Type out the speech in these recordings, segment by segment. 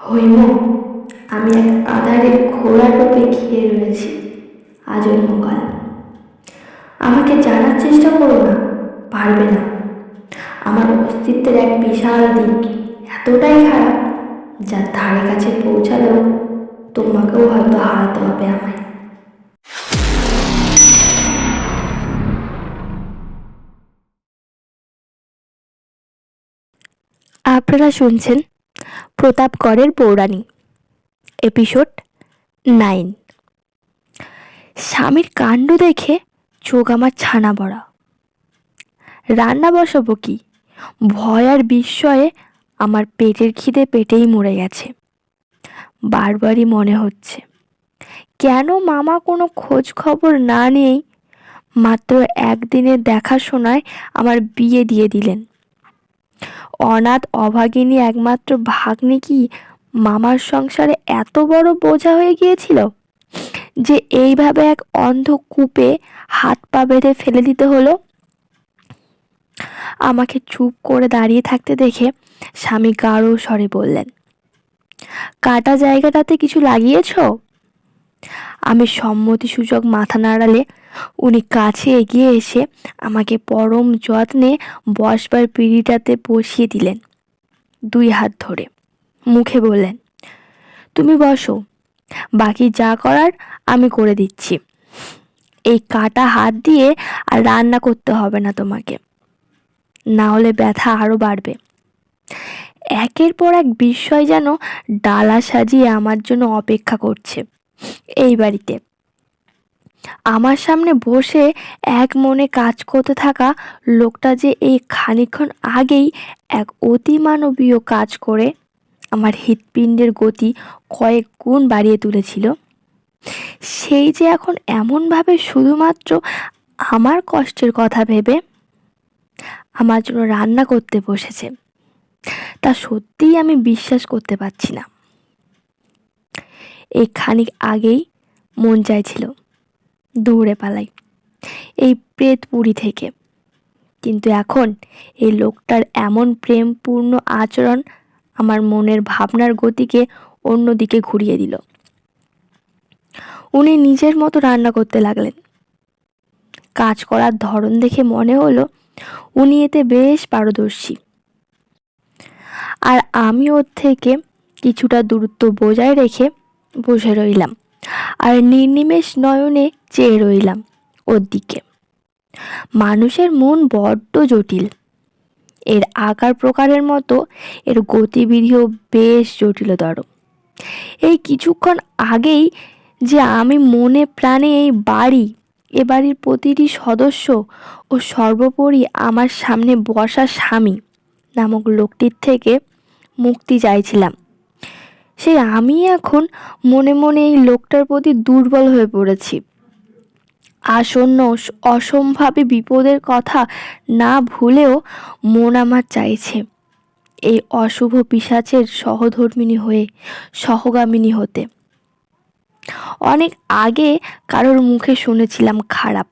হইম আমি এক আধারে ঘোড়া টোপে ঘিরে রয়েছি। আজন্মকাল আমাকে জানার চেষ্টা করো না, পারবে না। আমার অস্তিত্বের এক বিশাল দিক এতটাই খারাপ যার ধারে কাছে পৌঁছালেও তোমাকেও হয়তো হারাতে হবে আমায়। আপনারা শুনছেন প্রতাপগড়ের পৌরাণী এপিসোড নাইন স্বামীর কাণ্ড দেখে চোখ আমার ছানা বড়া রান্না বসাবো কি? ভয় আর বিস্ময়ে আমার পেটের খিদে পেটেই মরে গেছে। বারবারই মনে হচ্ছে, কেন মামা কোনো খোঁজ খবর না নিয়েই মাত্র একদিনের দেখাশোনায় আমার বিয়ে দিয়ে দিলেন? অনাথ অভাগিনী একমাত্র ভাগ্নে কি মামার সংসারে এত বড় বোঝা হয়ে গিয়েছিল? যে এইভাবে এক অন্ধ কূপে হাত পা বেঁধে ফেলে দিতে হলো? আমাকে চুপ করে দাঁড়িয়ে থাকতে দেখে স্বামী গাঢ় স্বরে বললেন, কাটা জায়গাটাতে কিছু লাগিয়েছো? আমি সম্মতিসূচক মাথা নাড়ালে উনি কাছে এগিয়ে এসে আমাকে পরম যত্নে বসবার পিঁড়িটাতে বসিয়ে দিলেন দুই হাত ধরে। মুখে বললেন, তুমি বসো, বাকি যা করার আমি করে দিচ্ছি। এই কাটা হাত দিয়ে আর রান্না করতে হবে না তোমাকে। না হলে ব্যথা আরও বাড়বে। একের পর এক বিস্ময় যেন ডালা সাজিয়ে আমার জন্য অপেক্ষা করছে। এই বাড়িতে আমার সামনে বসে এক মনে কাজ করতে থাকা লোকটা যে এই খানিকক্ষণ আগেই এক অতিমানবীয় কাজ করে আমার হৃৎপিণ্ডের গতি কয়েক গুণ বাড়িয়ে তুলেছিল। সেই যে এখন এমনভাবে শুধুমাত্র আমার কষ্টের কথা ভেবে আমার জন্য রান্না করতে বসেছে, তা সত্যিই আমি বিশ্বাস করতে পারছি না। এই খানিক আগেই মন চাইছিল দৌড়ে পালাই। এই প্রেতপুরি থেকে। কিন্তু এখন এই লোকটার এমন প্রেমপূর্ণ আচরণ আমার মনের ভাবনার গতিকে অন্যদিকে ঘুরিয়ে দিল। উনি নিজের মতো রান্না করতে লাগলেন। কাজ করার ধরন দেখে মনে হলো উনি এতে বেশ পারদর্শী। আর আমি ওর থেকে কিছুটা দূরত্ব বজায় রেখে বসে রইলাম। আর নির্নিমেষ নয়নে চেয়ে রইলাম ওর দিকে মানুষের মন বড্ড জটিল। এর আকার প্রকারের মতো এর গতিবিধিও বেশ জটিলতর। এই কিছুক্ষণ আগেই যে আমি মনে প্রাণে এই বাড়ি, এ বাড়ির প্রতিটি সদস্য ও সর্বোপরি আমার সামনে বসা স্বামী নামক লোকটির থেকে মুক্তি চাইছিলাম। সেই আমি এখন মনে মনে এই লোকটার প্রতি দুর্বল হয়ে পড়েছি। আসন্ন অসম্ভাবী বিপদের কথা না ভুলেও মন আমার চাইছে। এই অশুভ পিসাচের সহধর্মিনী হয়ে, সহগামিনী হতে। অনেক আগে কারোর মুখে শুনেছিলাম খারাপ।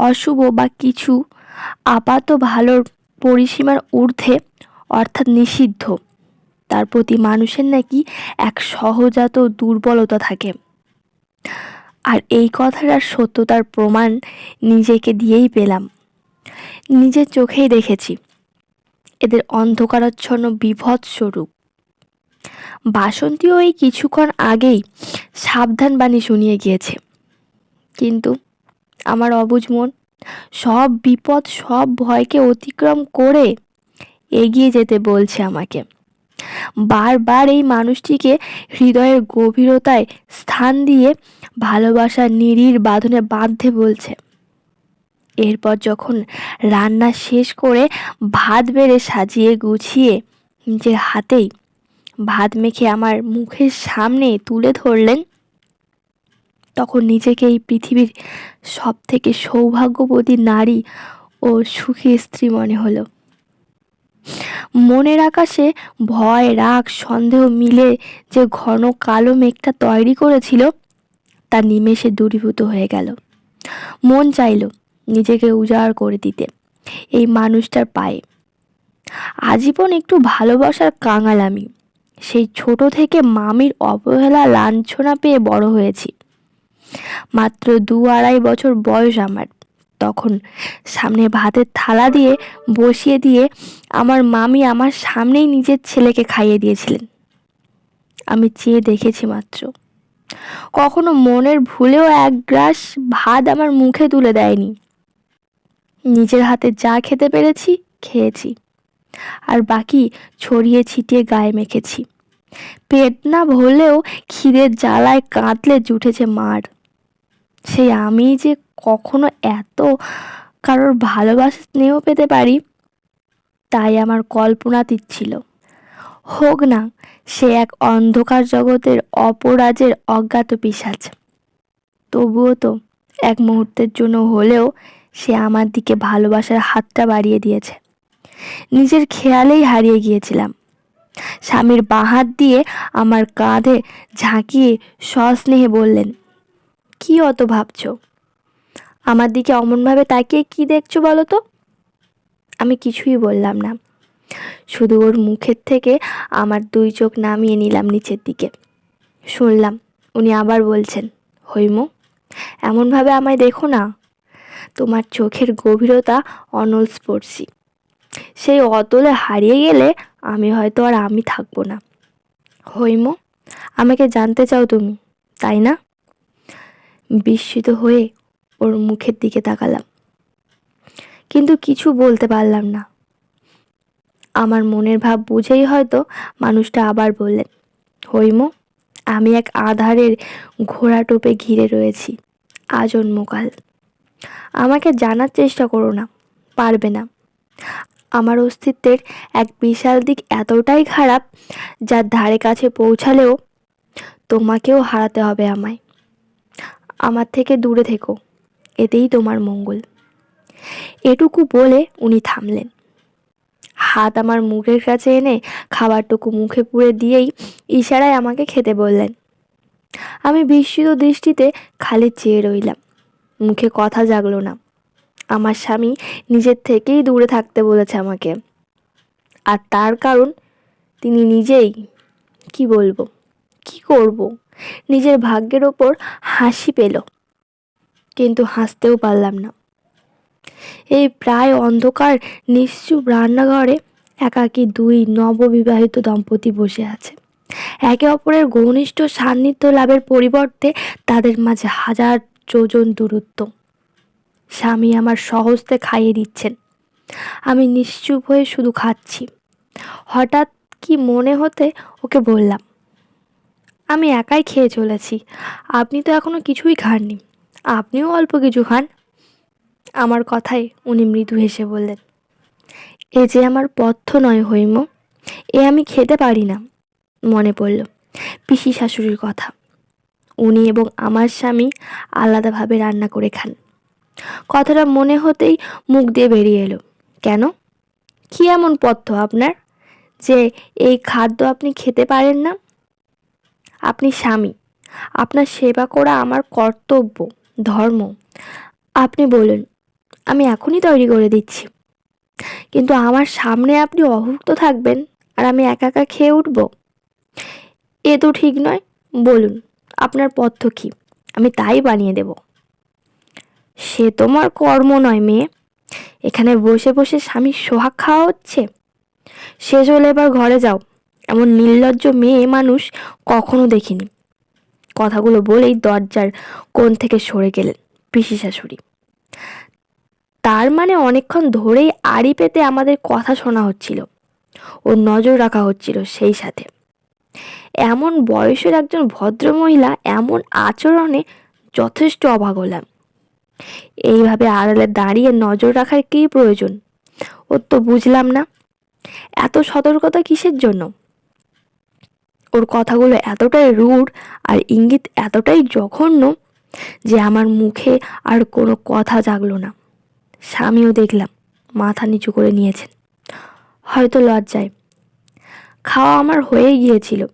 অশুভ বা কিছু আপাত ভালোর পরিসীমার ঊর্ধ্বে, অর্থাৎ নিষিদ্ধ। তার প্রতি মানুষের নাকি এক সহজাত দুর্বলতা থাকে। আর এই কথাটার সত্যতার প্রমাণ নিজেকে দিয়েই পেলাম। নিজের চোখেই দেখেছি। এদের অন্ধকারাচ্ছন্ন বিভৎস রূপ। বাসন্তীও এই কিছুক্ষণ আগেই সাবধান বাণী শুনিয়ে গিয়েছে। কিন্তু আমার অবুঝ মন সব বিপদ, সব ভয়কে অতিক্রম করে এগিয়ে যেতে বলছে আমাকে। বারবার এই মানুষটিকে হৃদয়ের গভীরতায় স্থান দিয়ে ভালোবাসার নিরির বাঁধনে বাঁধতে বলছে। এরপর যখন রান্না শেষ করে ভাত বেড়ে সাজিয়ে গুছিয়ে নিজের হাতেই ভাত মেখে আমার মুখের সামনে তুলে ধরলেন, তখন নিজেকে এই পৃথিবীর সব থেকে সৌভাগ্যবতী নারী ও সুখী স্ত্রী মনে হলো। মনের আকাশে ভয়, রাগ, সন্দেহ মিলে যে ঘন কালো মেঘটা তৈরি করেছিল, তা নিমেষে দূরীভূত হয়ে গেল। মন চাইল নিজেকে উজাড় করে দিতে এই মানুষটার পায়ে। আজীবন একটু ভালোবাসার কাঙাল আমি। সেই ছোট থেকে মামির অবহেলা, লাঞ্ছনা পেয়ে বড় হয়েছি। মাত্র দু আড়াই বছর বয়স আমার। তখন সামনে ভাতের থালা দিয়ে বসিয়ে দিয়ে আমার মামি আমার সামনেই নিজের ছেলেকে খাইয়ে দিয়েছিলেন। আমি চেয়ে দেখেছি মাত্র। কখনো মনের ভুলেও এক গ্রাস ভাত আমার মুখে তুলে দেয়নি। নিজের হাতে যা খেতে পেরেছি খেয়েছি। আর বাকি ছড়িয়ে ছিটিয়ে গায়ে মেখেছি। পেট না ভরলেও খিদের জ্বালায় কাঁদলে জুটেছে মার। সেই আমি যে কখনো এত কারোর ভালোবাসা, স্নেহ পেতে পারি, তাই আমার কল্পনাতীত ছিল হোক না, সে এক অন্ধকার জগতের অপরাজের অজ্ঞাত পিসাচ তবুও তো এক মুহূর্তের জন্য হলেও সে আমার দিকে ভালোবাসার হাতটা বাড়িয়ে দিয়েছে। নিজের খেয়ালেই হারিয়ে গিয়েছিলাম। স্বামীর বাঁ হাত দিয়ে আমার কাঁধে ঝাঁকিয়ে সস্নেহে বললেন, কি অত ভাবছ? আমার দিকে অমনভাবে তাকিয়ে কি দেখছ বলো তো? আমি কিছুই বললাম না। শুধু ওর মুখের থেকে আমার দুই চোখ নামিয়ে নিলাম নিচের দিকে। শুনলাম, উনি আবার বলছেন, হৈম, এমনভাবে আমায় দেখো না। তোমার চোখের গভীরতা অনল স্পর্শী সেই অতলে হারিয়ে গেলে আমি হয়তো আর আমি থাকব না। হৈম, আমাকে জানতে চাও তুমি, তাই না? বিস্মিত হয়ে ওর মুখের দিকে তাকালাম। কিন্তু কিছু বলতে পারলাম না। আমার মনের ভাব বুঝেই হয়তো মানুষটা আবার বললেন হৈম আমি এক আধারের ঘোড়া টোপে ঘিরে রয়েছি আজন্মকাল আমাকে জানার চেষ্টা করো না, পারবে না। আমার অস্তিত্বের এক বিশাল দিক এতটাই খারাপ, যার ধারে কাছে পৌঁছালেও তোমাকেও হারাতে হবে আমায়। আমার থেকে দূরে থেকো। এতেই তোমার মঙ্গল। এটুকু বলে উনি থামলেন। হাত আমার মুখের কাছে এনে খাবারটুকু মুখে পুড়ে দিয়েই ইশারায় আমাকে খেতে বললেন। আমি বিস্মিত দৃষ্টিতে খালি চেয়ে রইলাম। মুখে কথা জাগলো না। আমার স্বামী নিজের থেকেই দূরে থাকতে বলেছে আমাকে। আর তার কারণ তিনি নিজেই, কি বলব, কি করব? নিজের ভাগ্যের ওপর হাসি পেল। কিন্তু হাসতেও পারলাম না। এই প্রায় অন্ধকার, নিশ্চুপ রান্নাঘরে একাকী দুই নববিবাহিত দম্পতি বসে আছে। একে অপরের ঘনিষ্ঠ সান্নিধ্য লাভের পরিবর্তে তাদের মাঝে হাজার যোজন দূরত্ব। স্বামী আমার সহজতে খাইয়ে দিচ্ছেন। আমি নিশ্চুপ হয়ে শুধু খাচ্ছি। হঠাৎ কি মনে হতে ওকে বললাম, আমি একাই খেয়ে চলেছি। আপনি তো এখনও কিছুই খাননি। আপনিও অল্প কিছু খান। আমার কথায় উনি মৃদু হেসে বললেন, এ যে আমার পথ্য নয় হৈম, এ আমি খেতে পারি না। মনে পড়ল পিসি শাশুড়ির কথা। উনি এবং আমার স্বামী আলাদাভাবে রান্না করে খান। কথাটা মনে হতেই মুখ দিয়ে বেরিয়ে এলো। কেন? কি এমন পথ্য আপনার যে এই খাদ্য আপনি খেতে পারেন না? আপনি স্বামী, আপনার সেবা করা আমার কর্তব্য। ধর্ম। আপনি বলুন, আমি এখনই তৈরি করে দিচ্ছি। কিন্তু আমার সামনে আপনি অভুক্ত থাকবেন আর আমি একা একা খেয়ে উঠব? এ তো ঠিক নয়। বলুন, আপনার পথ্য কী? আমি তাই বানিয়ে দেব। সে তোমার কর্ম নয় মেয়ে। এখানে বসে বসে স্বামীর সোহাগ খাওয়া হচ্ছে। শেষ হলে এবার ঘরে যাও। এমন নির্লজ্জ মেয়ে মানুষ কখনো দেখিনি। কথাগুলো বলেই দরজার কোণ থেকে সরে গেলেন পিসি শাশুড়ি। তার মানে অনেকক্ষণ ধরেই আড়ি পেতে আমাদের কথা শোনা হচ্ছিল ওর নজর রাখা হচ্ছিল সেই সাথে। এমন বয়সের একজন ভদ্রমহিলা এমন আচরণে যথেষ্ট অবাক হলাম। এইভাবে আড়ালে দাঁড়িয়ে নজর রাখার কী প্রয়োজন? ওর তো বুঝলাম না। এত সতর্কতা কিসের জন্য? ওর কথাগুলো এতটাই রূঢ় আর ইঙ্গিত এতটাই জঘন্য যে আমার মুখে আর কোনো কথা জাগলো না। স্বামীও দেখলাম, মাথা নিচু করে নিয়েছেন। হয়তো লজ্জায়। খাওয়া আমার হয়ে গিয়েছিল।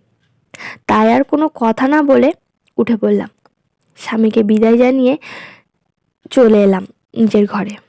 তাই আর কোনো কথা না বলে উঠে পড়লাম। স্বামীকে বিদায় জানিয়ে চলে এলাম নিজের ঘরে।